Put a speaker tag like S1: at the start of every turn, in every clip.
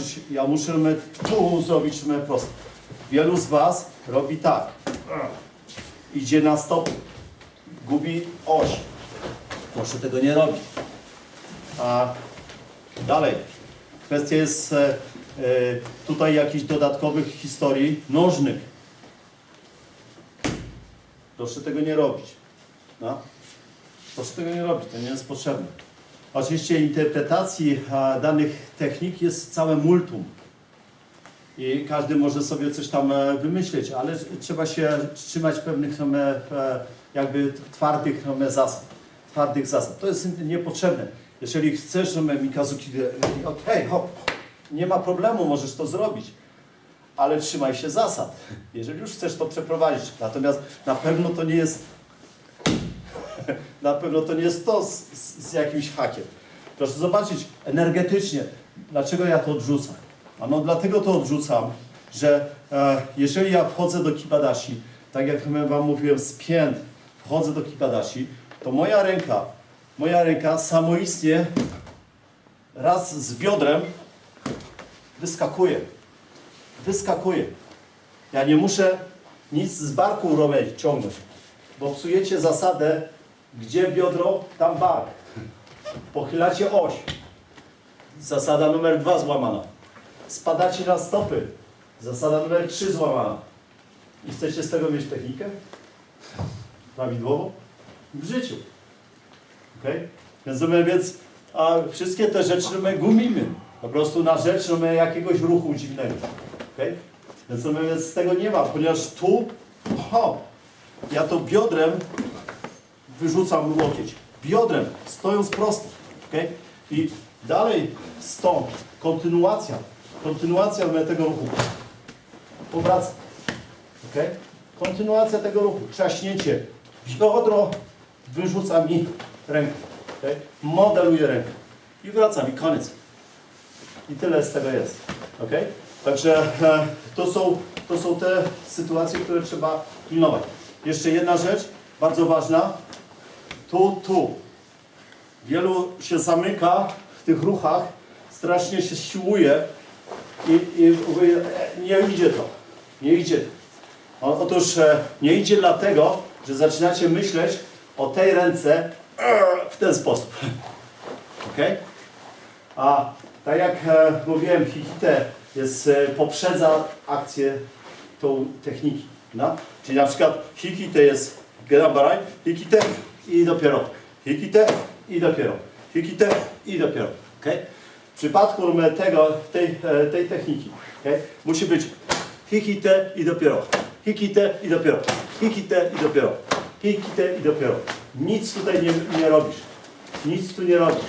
S1: zobaczyć, ja muszę tu zrobić my prosto. Wielu z Was robi tak. Idzie na stop, gubi oś. Proszę tego nie robić. A dalej, kwestia jest e, e, tutaj jakichś dodatkowych historii nożnych. Proszę tego nie robić. No. Proszę tego nie robić, to nie jest potrzebne. Oczywiście interpretacji danych technik jest całe multum. I każdy może sobie coś tam e, wymyśleć, ale trzeba się trzymać pewnych e, jakby twardych e, zasad. Twardych zasad. To jest niepotrzebne. Jeżeli chcesz, Mikazuki, okej, hop, nie ma problemu, możesz to zrobić. Ale trzymaj się zasad, jeżeli już chcesz to przeprowadzić. Natomiast na pewno to nie jest na pewno to nie jest to z, z, z jakimś hakiem. Proszę zobaczyć, energetycznie, dlaczego ja to odrzucam? Ano dlatego to odrzucam, że e, jeżeli ja wchodzę do Kibadashi, tak jak Wam mówiłem, z pięt wchodzę do Kibadashi, to moja ręka, moja ręka samoistnie raz z biodrem wyskakuje. Wyskakuje. Ja nie muszę nic z barku robić, ciągnąć, bo psujecie zasadę, gdzie biodro, tam bark. Pochylacie oś. Zasada numer dwa złamana. Spadacie na stopy. Zasada numer trzy złamana. I chcecie z tego mieć technikę? Prawidłowo? W życiu. Ok? Więc, my- więc a wszystkie te rzeczy my gumimy. Po prostu na rzecz my jakiegoś ruchu dziwnego. Ok? Więc, my- więc z tego nie ma, ponieważ tu, ho, ja to biodrem wyrzucam łokieć. Biodrem, stojąc prosto. Okay? I dalej stąd, kontynuacja, kontynuacja tego ruchu. Powracam. Okay? Kontynuacja tego ruchu, trzaśnięcie. Biodro wyrzuca mi rękę. Okay? Modeluję rękę. I wracam, i koniec. I tyle z tego jest. Okay? Także e, to, są, to są te sytuacje, które trzeba pilnować. Jeszcze jedna rzecz, bardzo ważna. Tu, tu. Wielu się zamyka w tych ruchach, strasznie się siłuje i, i nie idzie to. Nie idzie. Otóż e, nie idzie dlatego, że zaczynacie myśleć o tej ręce e, w ten sposób. ok? A tak jak e, mówiłem, hikite jest, poprzedza akcję tą techniki. No? Czyli na przykład hikite jest gerambarai, hikite i dopiero. Hikite i dopiero. Hikite i dopiero. Okay? W przypadku tego, tej, e, tej techniki okay? musi być hikite i dopiero. Hikite i dopiero. Hikite i dopiero. Hikite i dopiero. Nic tutaj nie, nie robisz. Nic tu nie robisz.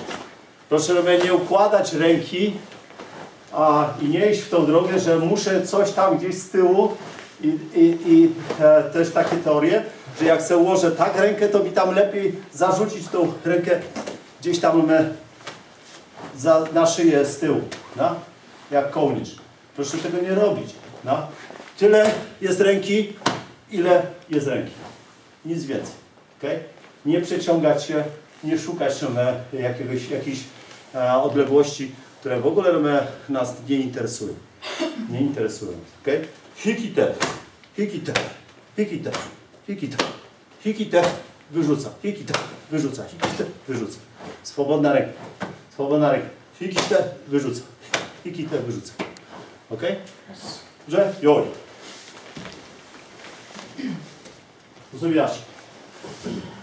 S1: Proszę Cię, nie układać ręki a, i nie iść w tą drogę, że muszę coś tam gdzieś z tyłu i, i, i e, też takie teorie, że jak sobie ułożę tak rękę, to mi tam lepiej zarzucić tą rękę gdzieś tam e, za, na szyję z tyłu, no? jak kołnicz. Proszę tego nie robić. No? Tyle jest ręki, ile jest ręki. Nic więcej. Okay? Nie przeciągać się, nie szukać e, jakiegoś, jakiejś e, odległości, które w ogóle nas nie interesują. Nie interesują. Okay? Hikite, hikite, hikite, hikite, hikite, wyrzuca, hikite, wyrzuca, hikite, wyrzuca. Swobodna ręka, swobodna ręka. Hikite, wyrzuca, hikite, wyrzuca. Ok? Że? Joj. Rozumiesz? A